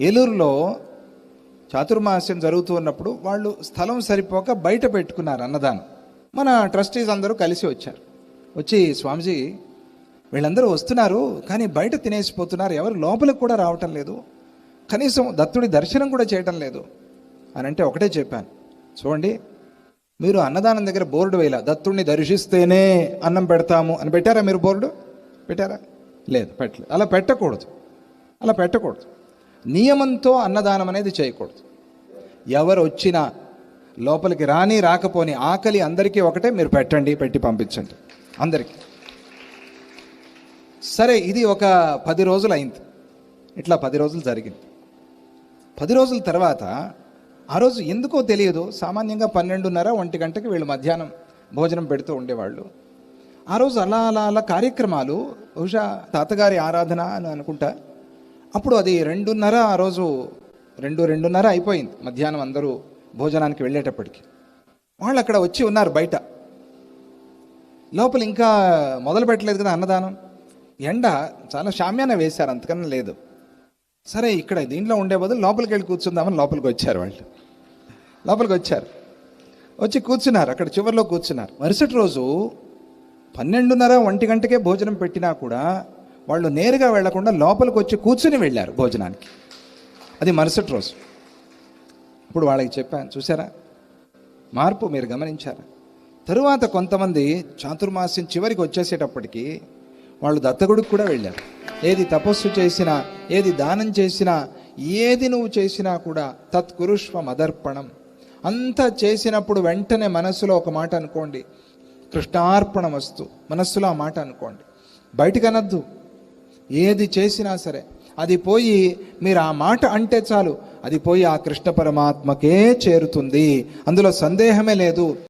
ఏలూరులో చాతుర్మాస్యం జరుగుతూ ఉన్నప్పుడు వాళ్ళు స్థలం సరిపోక బయట పెట్టుకున్నారు అన్నదానం. మన ట్రస్టీస్ అందరూ కలిసి వచ్చారు. వచ్చి స్వామిజీ వీళ్ళందరూ వస్తున్నారు కానీ బయట తినేసిపోతున్నారు ఎవరు లోపలికి కూడా రావటం లేదు. కనీసం దత్తుడి దర్శనం కూడా చేయటం లేదు. అని అంటే ఒకటే చెప్పాను. చూడండి మీరు అన్నదానం దగ్గర బోర్డు వేయాల దత్తుడిని దర్శిస్తేనే అన్నం పెడతాము అని పెట్టారా మీరు బోర్డు? పెట్టారా? లేదు పెట్టలేదు. అలా పెట్టకూడదు. అలా పెట్టకూడదు. నియమంతో అన్నదానం అనేది చేయకూడదు. ఎవరు వచ్చినా లోపలికి రాని రాకపోని ఆకలి అందరికీ ఒకటే మీరు పెట్టండి పెట్టి పంపించండి. అందరికీ. సరే ఇది ఒక పది రోజులు అయింది. ఇట్లా పది రోజులు జరిగింది. పది రోజుల తర్వాత ఆ రోజు ఎందుకో తెలియదు. సామాన్యంగా పన్నెండున్నర ఒంటి గంటకి వీళ్ళు మధ్యాహ్నం భోజనం పెడుతూ ఉండేవాళ్ళు. ఆ రోజు అలా అలా అలా కార్యక్రమాలు బహుశా తాతగారి ఆరాధన అని అనుకుంటా అప్పుడు అది రెండున్నర ఆ రోజు రెండు రెండున్నర అయిపోయింది. మధ్యాహ్నం అందరూ భోజనానికి వెళ్ళేటప్పటికి. వాళ్ళు అక్కడ వచ్చి ఉన్నారు బయట. లోపల ఇంకా మొదలు పెట్టలేదు కదా అన్నదానం. ఎండ చాలా షామ్యాన వేశారు అంతకన్నా లేదు. సరే ఇక్కడ దీంట్లో ఉండే బదులు లోపలికి వెళ్ళి కూర్చుందామని లోపలికి వచ్చారు వాళ్ళు. లోపలికి వచ్చారు. వచ్చి కూర్చున్నారు అక్కడ చివరిలో కూర్చున్నారు. మరుసటి రోజు పన్నెండున్నర ఒంటి గంటకే భోజనం పెట్టినా కూడా వాళ్ళు నేరుగా వెళ్ళకుండా లోపలికి వచ్చి కూర్చుని వెళ్ళారు భోజనానికి. అది మరుసటి రోజు. ఇప్పుడు వాళ్ళకి చెప్పాను చూసారా మార్పు మీరు గమనించారా? తరువాత కొంతమంది చాతుర్మాసం చివరికి వచ్చేసేటప్పటికి వాళ్ళు దత్తగుడికి కూడా వెళ్ళారు. ఏది తపస్సు చేసినా ఏది దానం చేసినా ఏది నువ్వు చేసినా కూడా తత్కురుష్వ మదర్పణం అంతా చేసినప్పుడు వెంటనే మనసులో ఒక మాట అనుకోండి. కృష్ణార్పణం వస్తు మనస్సులో ఆ మాట అనుకోండి. బయటికి అనద్దు ఏది చేసినా సరే అది పోయి మీరు ఆ మాట అంటే చాలు. అది పోయి ఆ కృష్ణ పరమాత్మకే చేరుతుంది. అందులో సందేహమే లేదు.